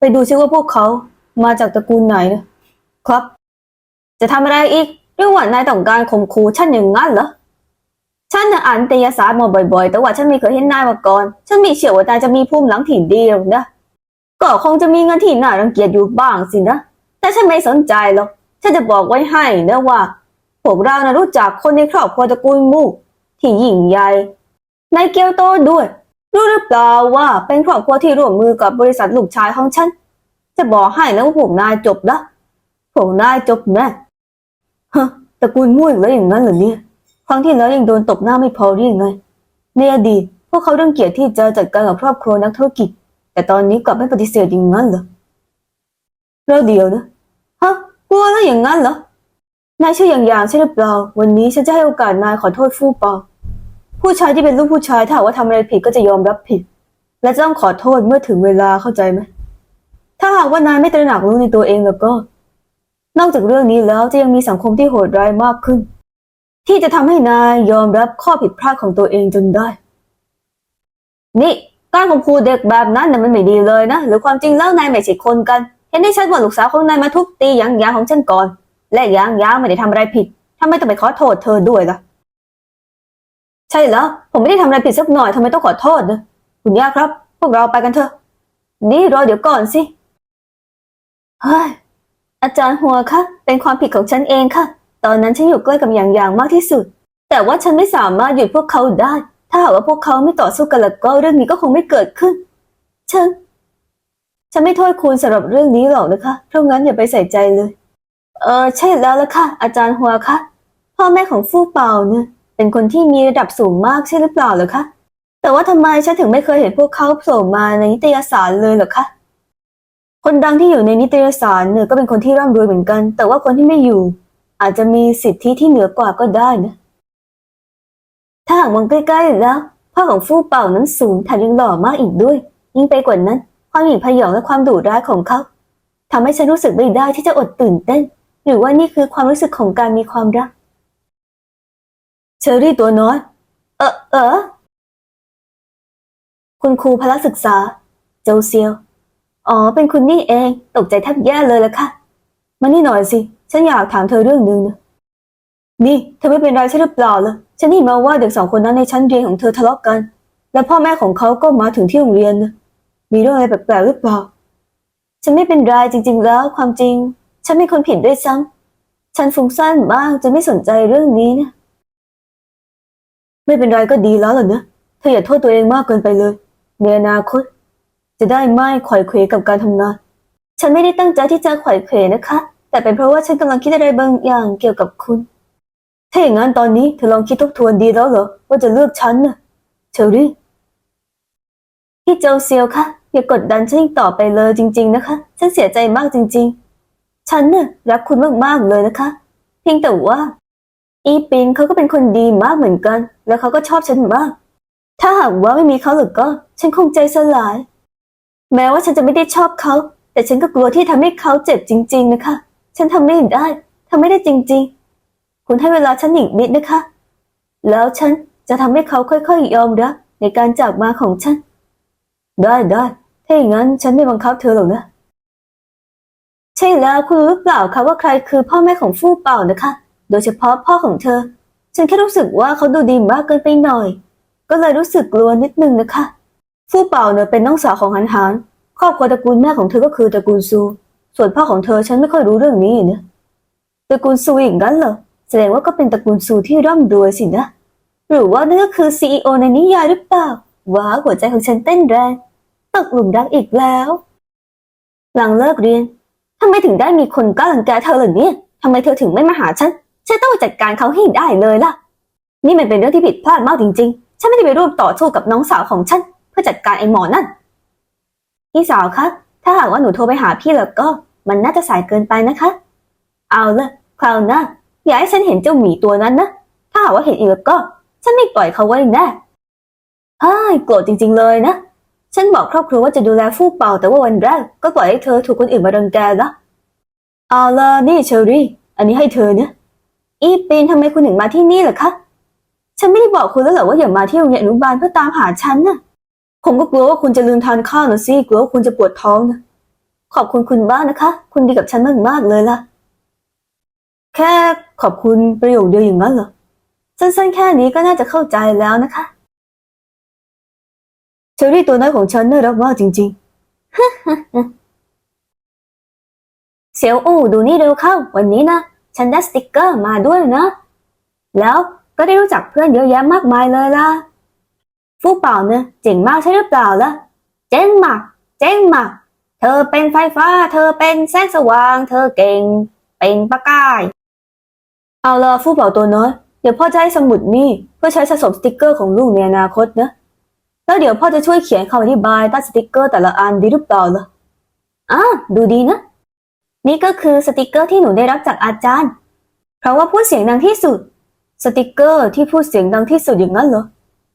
ไปดูซิว่าพวกเขามาจากตระกูลไหนนะครับ จะทำอะไรอีกเรื่องว่านายต้องการข่มขู่ฉันอย่างนั้นเหรอฉันอ่านนิตยสารมาบ่อยๆ แต่ว่าฉันไม่เคยเห็นนายมาก่อน ฉันม่เชื่อว่านายจะมีภูมิหลังที่ดีหรอกนะก็คงจะมีเงินที่น่ารังเกียจอยู่บ้างสินะ แต่ฉันไม่สนใจหรอก ฉันจะบอกไว้ให้นะว่า พวกเรานะรู้จักคนในครอบครัวตระกูลมูกที่ยิ่งใหญ่ในเกียวโตด้วย รู้หรือเปล่าว่าเป็นครอบครัวที่ร่วมมือกับบริษัทลูกชายของฉัน จะบอกให้นะว่าพวกนายจบละพวกนายจบแน่ฮะตระกูลมู่อีกแล้วอย่างนั้นเหรอเนี่ย ครั้งที่แล้วยังโดนตบหน้าไม่พอหรือยังไงในอดีตพวกเขารังเกียจที่จะจัดการกับครอบครัวนักธุรกิจ แต่ตอนนี้กลับไม่ปฏิเสธอย่างนั้นเหรอเราเดียวนะฮะกลัวแล้วอย่างนั้นเหรอ นายชื่ออย่างอย่างใช่หรือเปล่า วันนี้ฉันจะให้โอกาสนายขอโทษฟู่เปา ผู้ชายที่เป็นลูกผู้ชายถ้าหากว่าทำอะไรผิดก็จะยอมรับผิด และจะต้องขอโทษเมื่อถึงเวลาเข้าใจไหมถ้าหากว่านายไม่ตระหนักรู้ในตัวเองแล้วก็ นอกจากเรื่องนี้แล้วจะยังมีสังคมที่โหดร้ายมากขึ้น ที่จะทำให้นายยอมรับข้อผิดพลาดของตัวเองจนได้ นี่การข่มขู่เด็กแบบนั้นน่ะมันไม่ดีเลยนะ หรือความจริงแล้วนายไม่ใช่คนกัน เห็นได้ชัดว่าลูกสาวของนายมาทุบตีหยางยางของฉันก่อน และหยางยางไม่ได้ทำอะไรผิดทำไมต้องไปขอโทษเธอด้วยล่ะ ใช่แล้ว ผมไม่ได้ทำอะไรผิดสักหน่อยทำไมต้องขอโทษนะคุณย่าครับ พวกเราไปกันเถอะ นี่รอเดี๋ยวก่อนสิ เฮ้ย อาจารย์หัวคะเป็นความผิดของฉันเองค่ะ ตอนนั้นฉันอยู่ใกล้กับอย่างอย่างมากที่สุด แต่ว่าฉันไม่สามารถหยุดพวกเขาได้ ถ้าหากว่าพวกเขาไม่ต่อสู้กันแล้วก็เรื่องนี้ก็คงไม่เกิดขึ้น ฉัน ฉันไม่โทษคุณสำหรับเรื่องนี้หรอกนะคะ เพราะงั้นอย่าไปใส่ใจเลย เออใช่แล้วละค่ะ อาจารย์หัวคะพ่อแม่ของฟู่เปาเนี่ย เป็นคนที่มีระดับสูงมากใช่หรือเปล่าเหรอคะ แต่ว่าทำไมฉันถึงไม่เคยเห็นพวกเขาโผล่มาในนิตยสารเลยเหรอคะ คนดังที่อยู่ในนิตยสารเนี่ยก็เป็นคนที่ร่ำรวยเหมือนกัน แต่ว่าคนที่ไม่อยู่ อาจจะมีสิทธิที่เหนือกว่าก็ได้นะ ถ้าหากมองใกล้ๆแล้วพ่อของฟู่เป่านั้นสูงแถมยังหล่อมากอีกด้วย ยิ่งไปกว่านั้น ความหยิ่งพยองและความดุร้ายของเขาทำให้ฉันรู้สึกไม่ได้ที่จะอดตื่นเต้น หรือว่านี่คือความรู้สึกของการมีความรัก เชอรี่ตัวน้อย เออเออ คุณครูพละศึกษาโจเซียว อ๋อ เป็นคุณนี่เอง ตกใจแทบแย่เลยละค่ะ มานี่หน่อยสิ ฉันอยากถามเธอเรื่องหนึ่งนะ นี่ เธอไม่เป็นไรใช่หรือเปล่าล่ะ ฉันได้ยินมาว่าเด็กสองคนนั้นในชั้นเรียนของเธอทะเลาะกัน และพ่อแม่ของเขาก็มาถึงที่โรงเรียนนะ มีเรื่องอะไรแปลกๆหรือเปล่า ฉันไม่เป็นไรจริง ๆ แล้ว ความจริง ฉันเป็นคนผิดด้วยซ้ำฉันฟุ้งซ่านมากจนไม่สนใจเรื่องนี้นะ ไม่เป็นไรก็ดีแล้วล่ะนะเธออย่าโทษตัวเองมากเกินไปเลยในอนาคต จะได้ไม่ขว่เขวกับการทำงาน ฉันไม่ได้ตั้งใจที่จะขว่เขวนะคะ แต่เป็นเพราะว่าฉันกำลังคิดอะไรบางอย่างเกี่ยวกับคุณ ถ้าอย่างนั้นตอนนี้เธอลองคิดทบทวนดีแล้วเหรอว่าจะเลือกฉันนะเชอรี่พี่โจเซียวคะอย่ากดดันฉันต่อไปเลยจริง ๆ นะคะ ฉันเสียใจมากจริง ๆ ฉันน่ะรักคุณมากๆเลยนะคะ เพียงแต่ว่า อีปินเขาก็เป็นคนดีมากเหมือนกัน แล้วเขาก็ชอบฉันมาก ถ้าหากว่าไม่มีเขาหรือก็ ฉันคงใจสลาย แม้ว่าฉันจะไม่ได้ชอบเขา แต่ฉันก็กลัวที่ทำให้เขาเจ็บจริง ๆ นะคะ ฉันทำไม่ได้ทำไม่ได้จริง ๆ คุณให้เวลาฉันอีกนิดนะคะ แล้วฉันจะทำให้เขาค่อย ๆ ยอมรับในการจากมาของฉัน ได้ได้ถ้าอย่างนั้นฉันไม่บังคับเธอหรอกนะใช่แล้วคุณรู้หรือเปล่าคะว่าใครคือพ่อแม่ของฟู่เป่านะคะ โดยเฉพาะพ่อของเธอ ฉันแค่รู้สึกว่าเขาดูดีมากเกินไปหน่อย ก็เลยรู้สึกกลัวนิดนึงนะคะฟู่เป่าเนี่ยเป็นน้องสาวของหันหานครอบครัวตระกูลแม่ของเธอก็คือตระกูลซู ส่วนพ่อของเธอฉันไม่ค่อยรู้เรื่องนี้นะตระกูลซูอีกงั้นเหรอแสดงว่าก็เป็นตระกูลซูที่ร่ำรวยสินะหรือว่านั่นก็คือซีอในนิยายหรือเปล่าว้าหัวใจของฉันเต้นแรงตกหลุมรักอีกแล้ว หลังเลิกเรียนทำไมถึงได้มีคนกล้ารังแกเธอเหรอเนี่ยทำไมเธอถึงไม่มาหาฉัน ฉันต้องจัดการเขาให้ได้เลยล่ะ นี่มันเป็นเรื่องที่ผิดพลาดมากจริงๆ ฉันไม่ได้ไปร่วมต่อสู้กับน้องสาวของฉัน เพื่อจัดการไอ้หมอนั่น พี่สาวคะ ถ้าหากว่าหนูโทรไปหาพี่แล้วก็ มันน่าจะสายเกินไปนะคะ เอาละคราวหน้าอย่าให้ฉันเห็นเจ้าหมีตัวนั้นนะ ถ้าหากว่าเห็นอีกแล้วก็ ฉันไม่ปล่อยเขาไว้แน่เฮ้ยโกรธจริง ๆ เลยนะ ฉันบอกครอบครัวว่าจะดูแลฟู่เป่าแต่ว่าวันแรกก็ปล่อยให้เธอถูกคนอื่นมารังแกล้วเอาละนี่เชอรี่ อันนี้ให้เธอเนะ อีปีนทำไมคุณถึงมาที่นี่ล่ะคะ ฉันไม่ได้บอกคุณแล้วเหรอว่าอย่ามาที่โรงเรียนอนุบาลเพื่อตามหาฉันน่ะ ผมก็กลัวว่าคุณจะลืมทานข้าวนะสิ กลัวว่าคุณจะปวดท้องนะ ขอบคุณคุณบ้างนะคะ คุณดีกับฉันมากๆเลยล่ะ แค่ขอบคุณประโยคเดียวอย่างนั้นเหรอ สั้นๆแค่นี้ก็น่าจะเข้าใจแล้วนะคะ เชอรี่ตัวน้อยของฉันน่ารักมากจริงๆ เสียวอู่ดูนี่เร็วเข้า วันนี้นะ ฉันได้สติกเกอร์มาด้วยนะ แล้วก็ได้รู้จักเพื่อนเยอะแยะมากมายเลยล่ะ ฟู่เป่าเนี่ยเจ๋งมากใช่หรือเปล่าล่ะ เจ๋งมากเจ๋งมากเธอเป็นไฟฟ้า เธอเป็นแสงสว่าง เธอเก่ง เป็นประกาย เอาละฟู่เป่าตัวน้อย เดี๋ยวพ่อจะให้สมุดนี่เพื่อใช้สะสมสติกเกอร์ของลูกในอนาคตนะ แล้วเดี๋ยวพ่อจะช่วยเขียนคำอธิบายใต้สติกเกอร์แต่ละอันดีหรือเปล่าล่ะอ่าดูดีนะ นี่ก็คือสติกเกอร์ที่หนูได้รับจากอาจารย์ เพราะว่าพูดเสียงดังที่สุด สติกเกอร์ที่พูดเสียงดังที่สุดอย่างนั้นเหรอ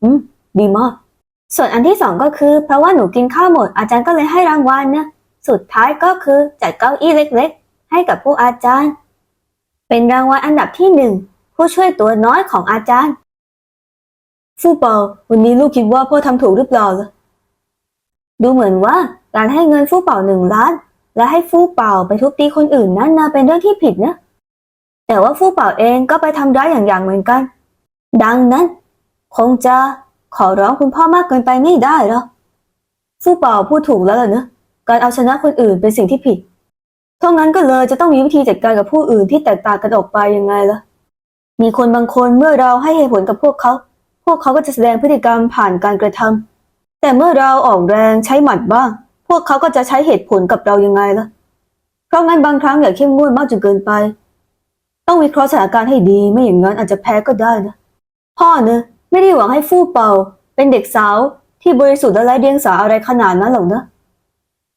อืม ดีมาก ส่วนอันที่สองก็คือ เพราะว่าหนูกินข้าวหมดอาจารย์ก็เลยให้รางวัลนะ สุดท้ายก็คือจัดเก้าอี้เล็กๆ ให้กับพวกอาจารย์ เป็นรางวัลอันดับที่หนึ่งผู้ช่วยตัวน้อยของอาจารย์ ฟู่เปาวันนี้ลูกคิดว่าพ่อทำถูกหรือเปล่าล่ะ ดูเหมือนว่าการให้เงินฟู่เปาหนึ่งล้าน และให้ฟู่เป่าไปทุบตีคนอื่นนั้นนะเป็นเรื่องที่ผิดนะ แต่ว่าฟู่เป่าเองก็ไปทำร้ายอย่างอย่างเหมือนกัน ดังนั้น คงจะขอร้องคุณพ่อมากเกินไปไม่ได้หรอกฟู่เป่าพูดถูกแล้วล่ะนะการเอาชนะคนอื่นเป็นสิ่งที่ผิดเพราะงั้นก็เลยจะต้องมีวิธีจัดการกับผู้อื่นที่แตกต่างกันออกไปยังไงล่ะ มีคนบางคนเมื่อเราให้เหตุผลกับพวกเขา พวกเขาก็จะแสดงพฤติกรรมผ่านการกระทำแต่เมื่อเราออกแรงใช้หมัดบ้าง พวกเขาก็จะใช้เหตุผลกับเรายังไงล่ะ เพราะงั้นบางครั้งอย่าเข้มงวดมากจนเกินไป ต้องวิเคราะห์สถานการณ์ให้ดี ไม่อย่างนั้นอาจจะแพ้ก็ได้นะ พ่อเนะไม่ได้หวังให้ฟู่เป่า เป็นเด็กสาวที่บริสุทธิ์และไร้เดียงสาอะไรขนาดนั้นหรอกนะ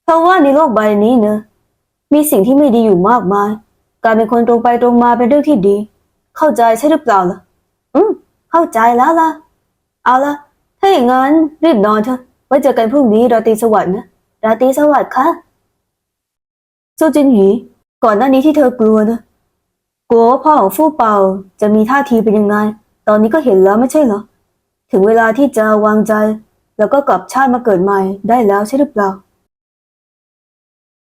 เพราะว่าในโลกใบนี้เนะมีสิ่งที่ไม่ดีอยู่มากมาย การเป็นคนตรงไปตรงมาเป็นเรื่องที่ดี เข้าใจใช่หรือเปล่าล่ะ อืม เข้าใจแล้วล่ะ เอาละถ้าอย่างนั้นรีบนอนเถอะ ไว้เจอกันพรุ่งนี้ราตรีสวัสดิ์นะ ราตรีสวัสดิ์ค่ะโซจินหยีก่อนหน้านี้ที่เธอกลัวนะกลัวว่าพ่อของฟู่เปาจะมีท่าทีเป็นยังไง ตอนนี้ก็เห็นแล้วไม่ใช่เหรอ ถึงเวลาที่จะวางใจ แล้วก็กลับชาติมาเกิดใหม่ได้แล้วใช่หรือเปล่า